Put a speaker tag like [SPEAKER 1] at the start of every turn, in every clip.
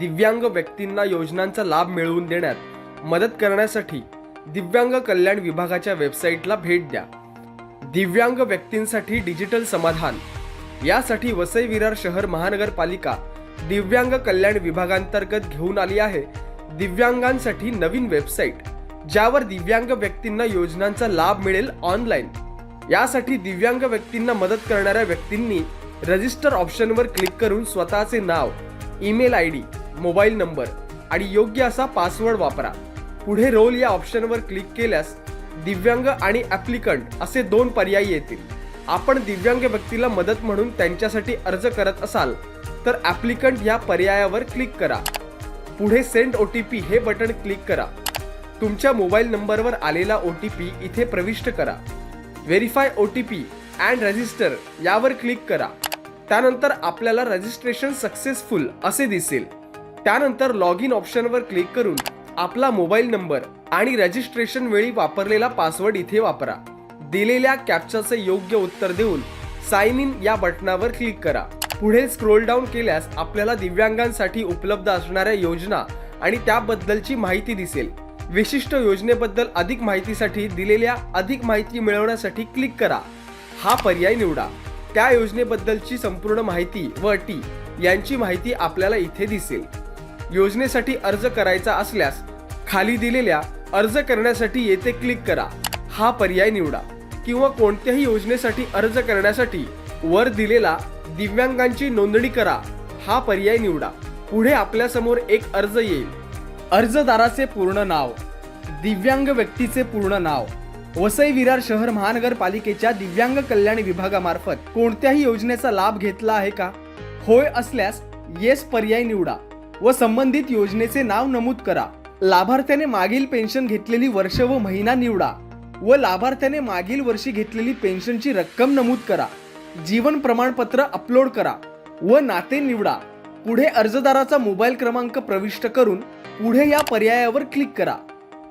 [SPEAKER 1] दिव्यांग व्यक्तींना योजनांचा लाभ मिळवून देण्यात मदत करण्यासाठी दिव्यांग कल्याण विभागाच्या वेबसाईटला भेट द्या. दिव्यांग व्यक्तींसाठी डिजिटल समाधान. यासाठी वसई विरार शहर महानगरपालिका दिव्यांग कल्याण विभागांतर्गत घेऊन आली आहे. दिव्यांगांसाठी नवीन वेबसाईट ज्यावर दिव्यांग व्यक्तींना योजनांचा लाभ मिळेल ऑनलाईन. यासाठी दिव्यांग व्यक्तींना मदत करणाऱ्या व्यक्तींनी रजिस्टर ऑप्शनवर क्लिक करून स्वतःचे नाव email I D mobile number आणि योग्य असा पासवर्ड वापरा. पुढे रोल या ऑप्शनवर क्लिक केल्यास दिव्यांग आणि ॲप्लिकंट असे दोन पर्याय येतील. आपण दिव्यांग व्यक्तीला मदत म्हणून त्यांच्यासाठी अर्ज करत असाल तर ॲप्लिकंट या पर्यायावर क्लिक करा. पुढे सेंड ओ टी पी हे बटन क्लिक करा. तुमच्या मोबाईल नंबरवर आलेला ओ टी पी इथे प्रविष्ट करा. Verify O T P and register यावर क्लिक करा. त्यानंतर आपल्याला रजिस्ट्रेशन सक्सेसफुल असे दिसेल. त्यानंतर लॉग इन ऑप्शनवर क्लिक करून आपला मोबाईल नंबर आणि रजिस्ट्रेशन वेळी वापरलेला पासवर्ड इथे वापरा. दिलेल्या कॅप्चाचे योग्य उत्तर देऊन साइन इन या बटनावर क्लिक करा. पुढे स्क्रोल डाऊन केल्यास आपल्याला दिव्यांगांसाठी उपलब्ध असणाऱ्या योजना आणि त्याबद्दलची माहिती दिसेल. विशिष्ट योजनेबद्दल अधिक माहितीसाठी दिलेल्या अधिक माहिती मिळवण्यासाठी क्लिक करा. हा पर्याय निवडा. त्या योजनेबद्दलची संपूर्ण माहिती व अटी यांची माहिती आपल्याला इथे दिसेल. योजनेसाठी अर्ज करायचा असल्यास खाली दिलेल्या अर्ज करण्यासाठी येथे क्लिक करा. हा पर्याय निवडा किंवा कोणत्याही योजनेसाठी अर्ज करण्यासाठी वर दिलेला दिव्यांगांची नोंदणी करा. हा पर्याय निवडा. पुढे आपल्यासमोर एक अर्ज येईल. अर्जदाराचे पूर्ण नाव दिव्यांग व्यक्तीचे पूर्ण नाव वसई विरार शहर महानगरपालिकेच्या दिव्यांग कल्याण विभागामार्फत कोणत्याही योजनेचा लाभ घेतला आहे का? होय असल्यास येस पर्याय निवडा. व संबंधित योजनेचे नाव नमूद करा. लाभार्थ्याने मागील पेन्शन घेतलेली वर्ष व महिना निवडा व लाभार्थ्याने मागील वर्षी घेतलेली पेन्शनची रक्कम नमूद करा. जीवन प्रमाणपत्र अपलोड करा व नाते निवडा. पुढे अर्जदाराचा मोबाईल क्रमांक प्रविष्ट करून पुढे या पर्यायावर क्लिक करा.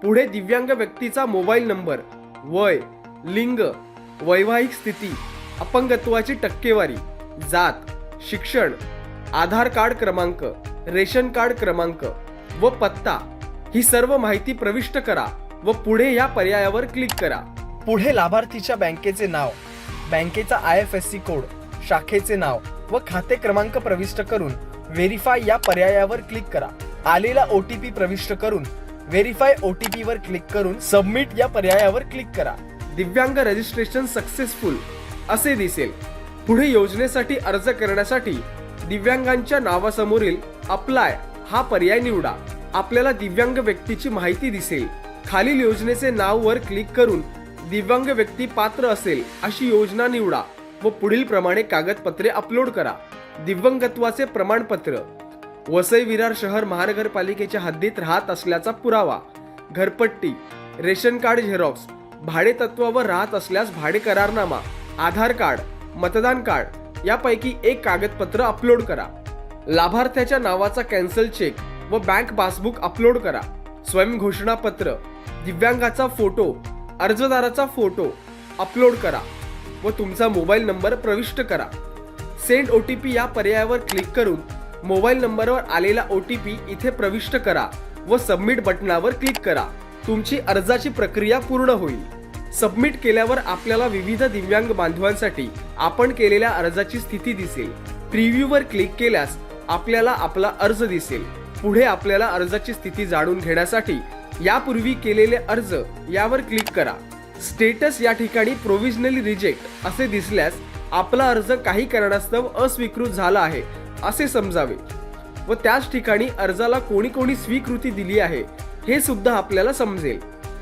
[SPEAKER 1] पुढे दिव्यांग व्यक्तीचा मोबाईल नंबर वय लिंग वैवाहिक स्थिती अपंगत्वाची टक्केवारी जात शिक्षण आधार कार्ड क्रमांक रेशन कार्ड क्रमांक व पत्ता ही सर्व माहिती प्रविष्ट करा व पुढे या पर्यायावर क्लिक करा. पुढे लाभार्थीच्या बँकेचे नाव बँकेचा I F S C code शाखेचे नाव व खाते क्रमांक प्रविष्ट करून व्हेरीफाय या पर्यायावर क्लिक करा. आलेला ओ टी पी प्रविष्ट करून व्हेरीफाय ओ टी पी वर क्लिक करून सबमिट या पर्यायावर क्लिक करा. दिव्यांग रजिस्ट्रेशन सक्सेसफुल असे दिसेल. पुढे योजनेसाठी अर्ज करण्यासाठी दिव्यांगांच्या नावासमोरील अप्लाय हा पर्याय निवडा. आपल्याला दिव्यांग व्यक्तीची माहिती दिसेल. खालील योजनेचे नाव वर क्लिक करून दिव्यांग व्यक्ती पात्र असेल अशी योजना निवडा व पुढील प्रमाणे कागदपत्रे अपलोड करा. दिव्यांगत्वाचे प्रमाणपत्र. वसई विरार शहर महानगरपालिकेच्या हद्दीत राहत असल्याचा पुरावा. घरपट्टी रेशन कार्ड झेरॉक्स भाडे तत्वावर राहत असल्यास भाडे करारनामा आधार कार्ड मतदान कार्ड यापैकी एक कागदपत्र अपलोड करा. लाभार्थ्याच्या नावाचा कॅन्सल चेक व बँक पासबुक अपलोड करा. स्वयंघोषणापत्र दिव्यांगाचा फोटो अर्जदाराचा फोटो अपलोड करा व तुमचा मोबाईल नंबर प्रविष्ट करा. सेंड ओ टी पी या पर्यायावर क्लिक करून मोबाईल नंबरवर आलेला ओ टी पी इथे प्रविष्ट करा व सबमिट बटनावर क्लिक करा. तुमची अर्जाची प्रक्रिया पूर्ण होईल. सबमिट केल्यावर आपल्याला विविध दिव्यांग बांधवांसाठी आपण केलेल्या अर्जाची स्थिती दिसेल. प्रिव्ह्यूवर क्लिक केल्यास आपल्याला आपला अर्ज दिसेल. पुढे आपल्याला अर्जाची स्थिती जाणून घेण्यासाठी यापूर्वी केलेले अर्ज यावर क्लिक करा. स्टेटस या ठिकाणी प्रोव्हिजनली रिजेक्ट असे दिसल्यास आपला अर्ज काही कारणास्तव अस्वीकृत झाला आहे असे समजावे. व त्याच ठिकाणी अर्जाला कोणी कोणी स्वीकृती दिली आहे हे सुद्धा आपल्याला समजेल.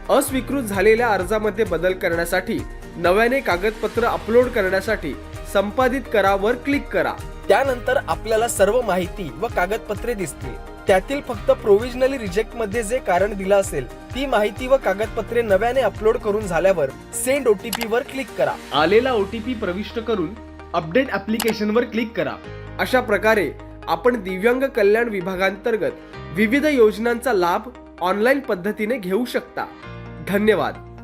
[SPEAKER 1] अस्वीकृत झालेल्या अर्जामध्ये बदल करण्यासाठी नव्याने कागदपत्र अपलोड करण्यासाठी संपादित करावर क्लिक करा. त्यानंतर आपल्याला सर्व माहिती व कागदपत्रे दिसतील. त्यातील फक्त प्रोव्हिजनली रिजेक्टमध्ये जे कारण दिलं असेल ती माहिती व कागदपत्रे नव्याने अपलोड करून झाल्यावर सेंड ओटीपी वर क्लिक करा. आलेला ओटीपी प्रविष्ट करून अपडेट ऍप्लिकेशन वर क्लिक करा. अशा प्रकारे आपण दिव्यांग कल्याण विभागांतर्गत विविध योजनांचा लाभ ऑनलाईन पद्धतीने घेऊ शकता. धन्यवाद.